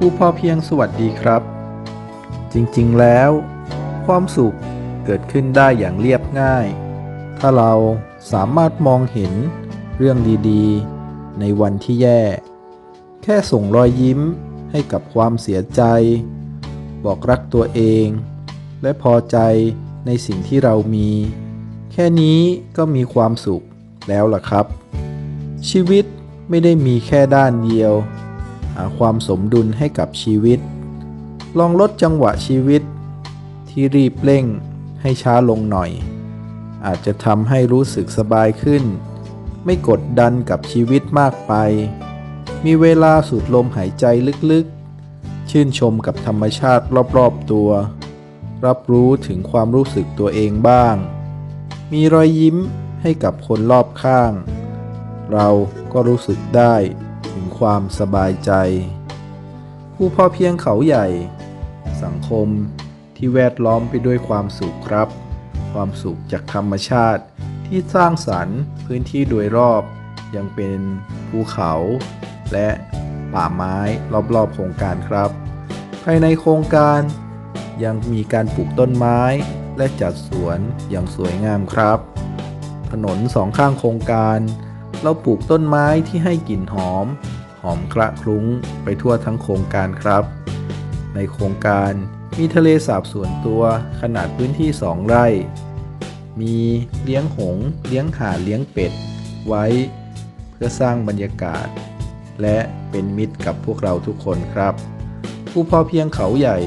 ผู้พอเพียงสวัสดีครับ จริงๆแล้ว ความสุขเกิดขึ้นได้อย่างเรียบง่าย ถ้าเราสามารถมองเห็นเรื่องดีๆ ในวันที่แย่ แค่ส่งรอยยิ้มให้กับความเสียใจ บอกรักตัวเอง และพอใจในสิ่งที่เรามี แค่นี้ก็มีความสุขแล้วล่ะครับ ชีวิตไม่ได้มีแค่ด้านเดียว หาความสมดุลให้กับชีวิต ลองลดจังหวะชีวิต ที่รีบเร่งให้ช้าลงหน่อย อาจจะทำให้รู้สึกสบายขึ้น ไม่กดดันกับชีวิตมากไป มีเวลาสูดลมหายใจลึกๆ ชื่นชมกับธรรมชาติรอบๆตัว รับรู้ถึงความรู้สึกตัวเองบ้าง มีรอยยิ้มให้กับคนรอบข้าง เราก็รู้สึกได้ ถึงความสบายใจ ผู้พ่อเพียงเขาใหญ่ สังคมที่แวดล้อมไปด้วยความสุขครับ ความสุขจากธรรมชาติที่สร้างสรรค์พื้นที่โดยรอบ ยังเป็นภูเขา และป่าไม้รอบๆโครงการครับ ภายในโครงการยังมีการปลูกต้นไม้และจัดสวนอย่างสวยงามครับ ถนนสองข้างโครงการ เราปลูกต้นไม้ที่ให้กลิ่นหอม หอมกระคลุ้งไปทั่วทั้งโครงการครับ ในโครงการมีทะเลสาบส่วนตัวขนาดพื้นที่ 2 ไร่ มีเลี้ยงหงส์เลี้ยงห่าเลี้ยงเป็ด ไว้ เพื่อสร้างบรรยากาศ และเป็นมิตรกับพวกเราทุกคนครับ ผู้พอเพียงเขาใหญ่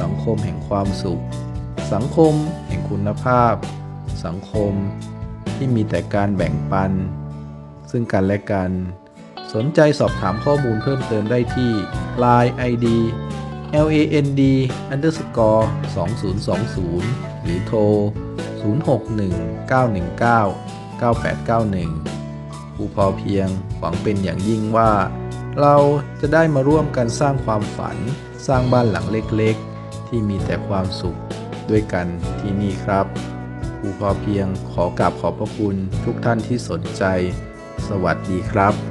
สังคมแห่งความสุข สังคมแห่งคุณภาพ สังคมที่มีแต่การแบ่งปัน ซึ่งกันและกัน สนใจสอบถามข้อมูลเพิ่มเติมได้ที่ Line ID land underscore 2020 หรือโทร 0619199891 ผู้พอเพียงหวังเป็นอย่างยิ่งว่า เราจะได้มาร่วมกันสร้างความฝัน สร้างบ้านหลังเล็กๆ ที่มีแต่ความสุขด้วยกันที่นี่ครับ ผู้พอเพียงขอกราบขอบพระคุณทุกท่านที่สนใจ สวัสดีครับ